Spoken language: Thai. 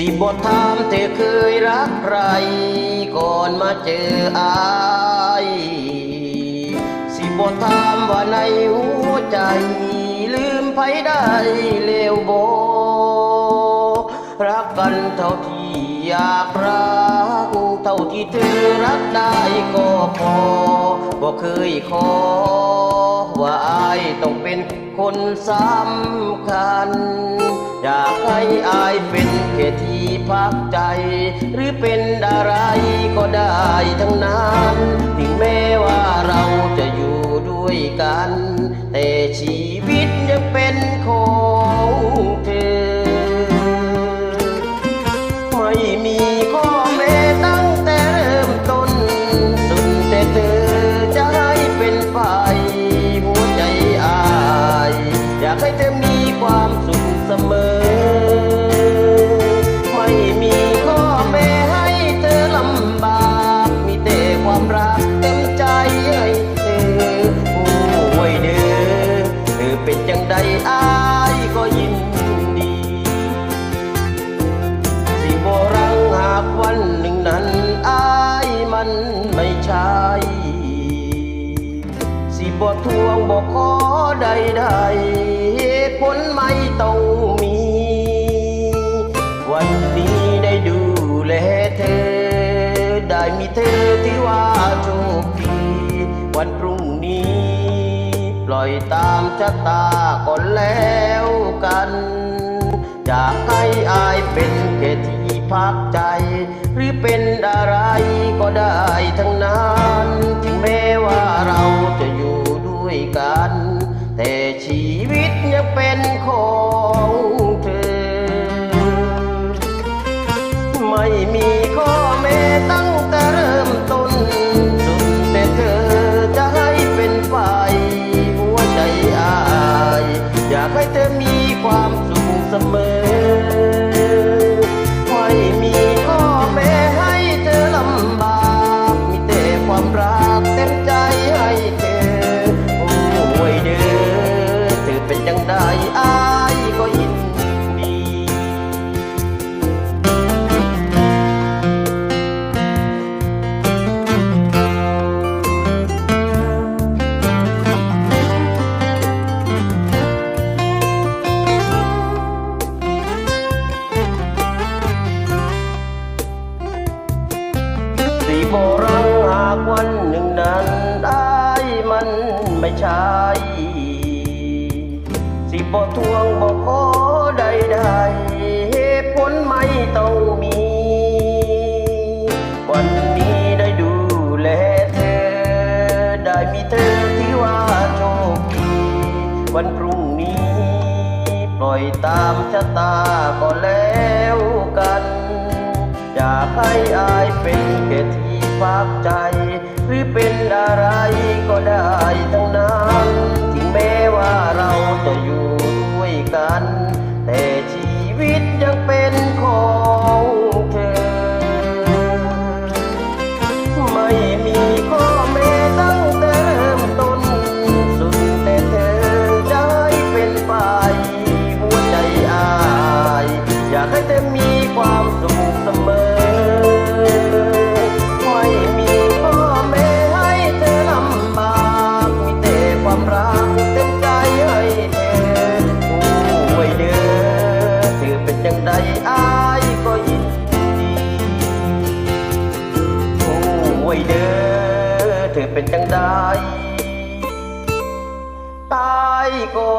สิบทถามเธอเคยรักใคร ก่อนมาเจออายสิบทถามว่าในหัวใจ ลืมไปได้เลวโบ รักกันเท่าที่อยากรัก เท่าที่เธอรักได้ก็พอบ่เคยขอ ว่าอายต้องเป็นคนสำคัญ อยากให้อายเป็นแค่ที่พักใจ หรือเป็นอะไรก็ได้ทั้งนั้น ถึงแม้ว่าเราจะอยู่ด้วยกัน แต่ชีวิตยังเป็น อายก็ยินดี สิบรังหากวันหนึ่งนั้นอายมันไม่ใช่ สิบทวงบอกขอใดใดเหตุผลไม่ต้องมี วัน ปล่อยตามชะตาก่อนแล้วกันอยากให้อายเป็นแค่ที่พักใจ หรือเป็นอะไรก็ได้ทั้งนั้นถึงแม้ว่าเราจะอยู่ด้วยกัน แต่ชีวิตยังเป็นคน มันไม่ใช่สิบทวงบอกขอใดใดเหตุผลไม่ต้องมี วันนี้ได้ดูแลเธอ ได้มีเธอที่ว่าโชคดีวันพรุ่งนี้ ปล่อยตามชะตาก็แล้วกันอยากให้อายเป็นแค่ที่พักใจ หรือเป็นอะไร ได้ อายก็ยินดีโอ้ยเด้อเธอเป็นจังได้ตายก็